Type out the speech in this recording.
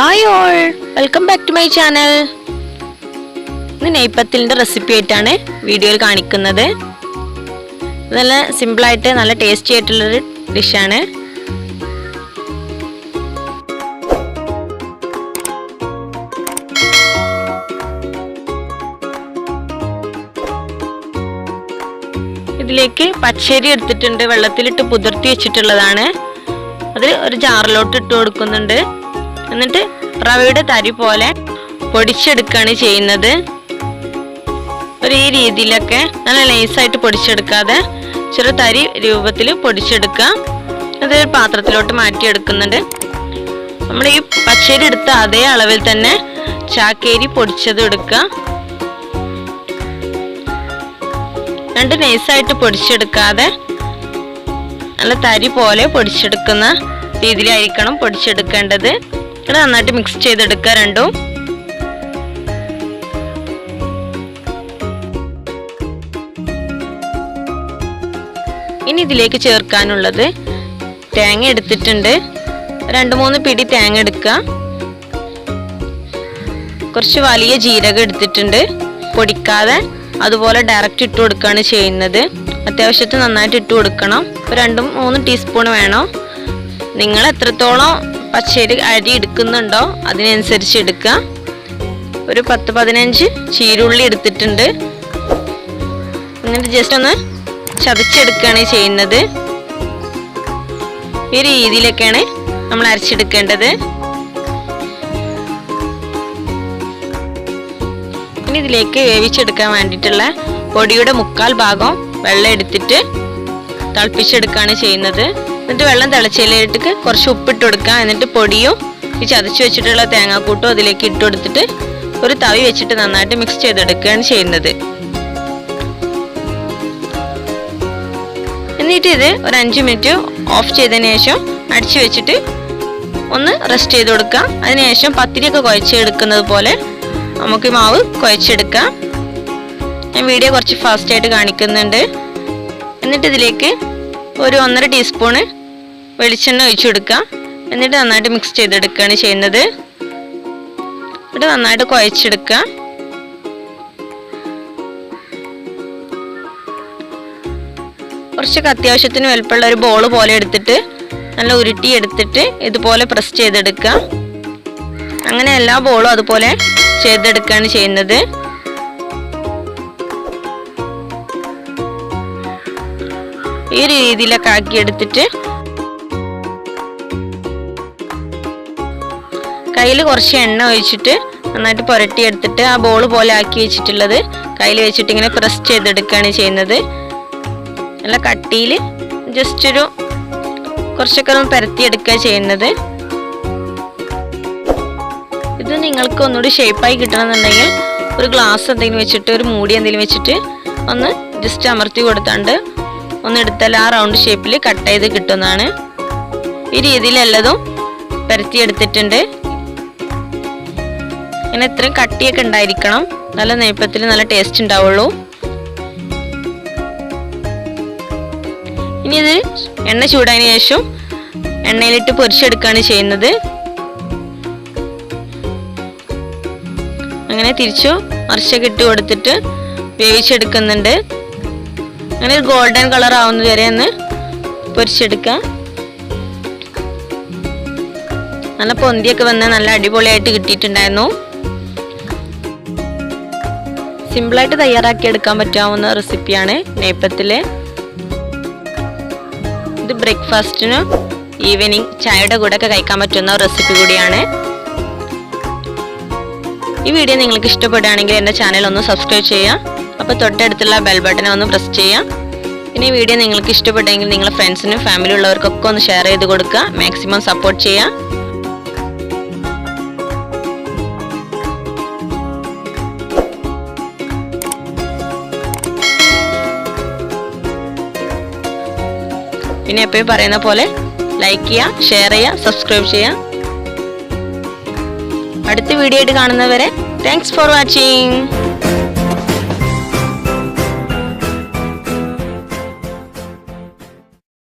Hi all welcome back to my channel ഇന്ന് നെയ്പ്പത്തിലിന്റെ recipe ആയിട്ടാണ് വീഡിയോയിൽ കാണിക്കുന്നത്. നല്ല സിമ്പിളായിട്ട് നല്ല ടേസ്റ്റി ആയിട്ടുള്ളൊരു ഡിഷാണ് ഇതിലേക്ക് പച്ചരി എടുത്തിട്ടുണ്ട്. വെള്ളത്തിലിട്ട് പുതിർത്തി വെച്ചിട്ടുള്ളതാണ്. അതിൽ ഒരു ജാറിലോട്ട് ഇട്ട് കൊടുക്കുന്നുണ്ട്. എന്നിട്ട് റവയുടെ തരി പോലെ പൊടിച്ചെടുക്കുകയാണ് ചെയ്യുന്നത്. ഒരു ഈ രീതിയിലൊക്കെ നല്ല നൈസായിട്ട് പൊടിച്ചെടുക്കാതെ ചെറു തരി രൂപത്തിൽ പൊടിച്ചെടുക്കുക. അത് പാത്രത്തിലോട്ട് മാറ്റിയെടുക്കുന്നുണ്ട്. നമ്മൾ ഈ പച്ചരി എടുത്ത അതേ അളവിൽ തന്നെ ചാക്കേരി പൊടിച്ചത് എടുക്കുക. രണ്ട് നൈസായിട്ട് പൊടിച്ചെടുക്കാതെ നല്ല തരി പോലെ പൊടിച്ചെടുക്കുന്ന രീതിയിലായിരിക്കണം പൊടിച്ചെടുക്കേണ്ടത്. ഇത് നന്നായിട്ട് മിക്സ് ചെയ്തെടുക്കുക രണ്ടും. ഇനി ഇതിലേക്ക് ചേർക്കാനുള്ളത് തേങ്ങ എടുത്തിട്ടുണ്ട്. രണ്ട് മൂന്ന് പിടി തേങ്ങ എടുക്കുക. കുറച്ച് വലിയ ജീരകം എടുത്തിട്ടുണ്ട്. പൊടിക്കാതെ അതുപോലെ ഡയറക്റ്റ് ഇട്ട് കൊടുക്കുകയാണ് ചെയ്യുന്നത്. അത്യാവശ്യത്തിന് നന്നായിട്ട് ഇട്ട് കൊടുക്കണം. ഒരു രണ്ടും മൂന്ന് ടീസ്പൂൺ വേണം. നിങ്ങൾ എത്രത്തോളം പച്ചരി അരി എടുക്കുന്നുണ്ടോ? അതിനനുസരിച്ച് എടുക്കുക. ഒരു പത്ത് പതിനഞ്ച് ചീരുള്ളി എടുത്തിട്ടുണ്ട്. എന്നിട്ട് ജസ്റ്റ് ഒന്ന് ചതച്ചെടുക്കുകയാണ് ചെയ്യുന്നത്. ഈ രീതിയിലൊക്കെയാണ് നമ്മൾ അരച്ചെടുക്കേണ്ടത്. ഇനി ഇതിലേക്ക് വേവിച്ചെടുക്കാൻ വേണ്ടിയിട്ടുള്ള പൊടിയുടെ മുക്കാൽ ഭാഗം വെള്ളം എടുത്തിട്ട് തിളപ്പിച്ചെടുക്കുകയാണ് ചെയ്യുന്നത്. എന്നിട്ട് വെള്ളം തിളച്ചിലിട്ട് കുറച്ച് ഉപ്പിട്ട് കൊടുക്കുക. എന്നിട്ട് പൊടിയും ഈ ചതച്ച് വെച്ചിട്ടുള്ള തേങ്ങാക്കൂട്ടും അതിലേക്ക് ഇട്ട് കൊടുത്തിട്ട് ഒരു തവി വെച്ചിട്ട് നന്നായിട്ട് മിക്സ് ചെയ്തെടുക്കുകയാണ് ചെയ്യുന്നത്. എന്നിട്ട് ഇത് ഒരു അഞ്ച് മിനിറ്റ് ഓഫ് ചെയ്തതിന് ശേഷം അടിച്ചു വെച്ചിട്ട് ഒന്ന് റെസ്റ്റ് ചെയ്ത് കൊടുക്കുക. അതിനുശേഷം പത്തിരിയൊക്കെ കുഴച്ചെടുക്കുന്നത് പോലെ നമുക്ക് മാവ് കുഴച്ചെടുക്കാം. ഞാൻ വീഡിയോ കുറച്ച് ഫാസ്റ്റായിട്ട് കാണിക്കുന്നുണ്ട്. എന്നിട്ട് ഇതിലേക്ക് ഒരു ഒന്നര ടീസ്പൂണ് വെളിച്ചെണ്ണ ഒഴിച്ചു കൊടുക്കുക. എന്നിട്ട് നന്നായിട്ട് മിക്സ് ചെയ്തെടുക്കുകയാണ് ചെയ്യുന്നത്. എന്നിട്ട് നന്നായിട്ട് കുഴച്ചെടുക്കുക. കുറച്ചൊക്കെ അത്യാവശ്യത്തിന് വലുപ്പമുള്ള ഒരു ബോൾ പോലെ എടുത്തിട്ട് നല്ല ഉരുട്ടി എടുത്തിട്ട് ഇതുപോലെ പ്രസ് ചെയ്തെടുക്കുക. അങ്ങനെ എല്ലാ ബോളും അതുപോലെ ചെയ്തെടുക്കുകയാണ് ചെയ്യുന്നത്. ഈ രീതിയിലൊക്കെ ആക്കി എടുത്തിട്ട് കയ്യിൽ കുറച്ച് എണ്ണ ഒഴിച്ചിട്ട് നന്നായിട്ട് പുരട്ടി എടുത്തിട്ട് ആ ബോൾ പോലെ ആക്കി വെച്ചിട്ടുള്ളത്. കയ്യിൽ വെച്ചിട്ട് ഇങ്ങനെ പ്രസ് ചെയ്തെടുക്കുകയാണ് ചെയ്യുന്നത്. നല്ല കട്ടിയിൽ ജസ്റ്റ് ഒരു കുറച്ചൊക്കെ ഒന്ന് പരത്തിയെടുക്കുക ചെയ്യുന്നത്. ഇത് നിങ്ങൾക്ക് ഒന്നുകൂടി ഷേപ്പായി കിട്ടണമെന്നുണ്ടെങ്കിൽ ഒരു ഗ്ലാസ് എന്തെങ്കിലും വെച്ചിട്ട് ഒരു മൂടി എന്തെങ്കിലും വെച്ചിട്ട് ഒന്ന് ജസ്റ്റ് അമർത്തി കൊടുത്താണ്ട് ഒന്ന് എടുത്താൽ ആ റൗണ്ട് ഷേപ്പിൽ കട്ട് ചെയ്ത് കിട്ടുന്നതാണ്. ഈ രീതിയിൽ എല്ലതും പരത്തിയെടുത്തിട്ടുണ്ട്. ഇങ്ങനെ ഇത്രയും കട്ടിയൊക്കെ ഉണ്ടായിരിക്കണം. നല്ല നെയ്പ്പത്തിൽ നല്ല ടേസ്റ്റ് ഉണ്ടാവുള്ളൂ. ഇനി ഇത് എണ്ണ ചൂടായതിനു ശേഷം എണ്ണയിലിട്ട് പൊരിച്ചെടുക്കുകയാണ് ചെയ്യുന്നത്. അങ്ങനെ തിരിച്ചു മറിച്ചൊക്കെ ഇട്ട് കൊടുത്തിട്ട് വേവിച്ചെടുക്കുന്നുണ്ട്. അങ്ങനെ ഒരു ഗോൾഡൻ കളർ ആവുന്നത് വരെ ഒന്ന് പൊരിച്ചെടുക്കാം. നല്ല പൊന്തിയൊക്കെ വന്ന് നല്ല അടിപൊളിയായിട്ട് കിട്ടിയിട്ടുണ്ടായിരുന്നു. സിമ്പിളായിട്ട് തയ്യാറാക്കി എടുക്കാൻ പറ്റാവുന്ന റെസിപ്പിയാണ് നെയ്പ്പത്തിൽ ഇത് ബ്രേക്ക്ഫാസ്റ്റിന് ഈവനിങ് ചായയുടെ കൂടെ ഒക്കെ കഴിക്കാൻ പറ്റുന്ന റെസിപ്പി കൂടിയാണ്. ഈ വീഡിയോ നിങ്ങൾക്ക് ഇഷ്ടപ്പെടുകയാണെങ്കിൽ എന്റെ ചാനൽ ഒന്ന് സബ്സ്ക്രൈബ് ചെയ്യുക. അപ്പോൾ തൊട്ടടുത്തുള്ള ബെൽ ബട്ടൺ ഒന്ന് പ്രസ് ചെയ്യാം പിന്നെ ഈ വീഡിയോ നിങ്ങൾക്ക് ഇഷ്ടപ്പെട്ടെങ്കിൽ നിങ്ങളുടെ ഫ്രണ്ട്സിനും ഫാമിലി ഉള്ളവർക്കൊക്കെ ഒന്ന് ഷെയർ ചെയ്ത് കൊടുക്കുക. മാക്സിമം സപ്പോർട്ട് ചെയ്യുക. പിന്നെ എപ്പോഴും പറയുന്ന പോലെ ലൈക്ക് ചെയ്യുക ഷെയർ ചെയ്യുക സബ്സ്ക്രൈബ് ചെയ്യുക. അടുത്ത വീഡിയോ ആയിട്ട് കാണുന്നവരെ താങ്ക്സ് ഫോർ വാച്ചിങ്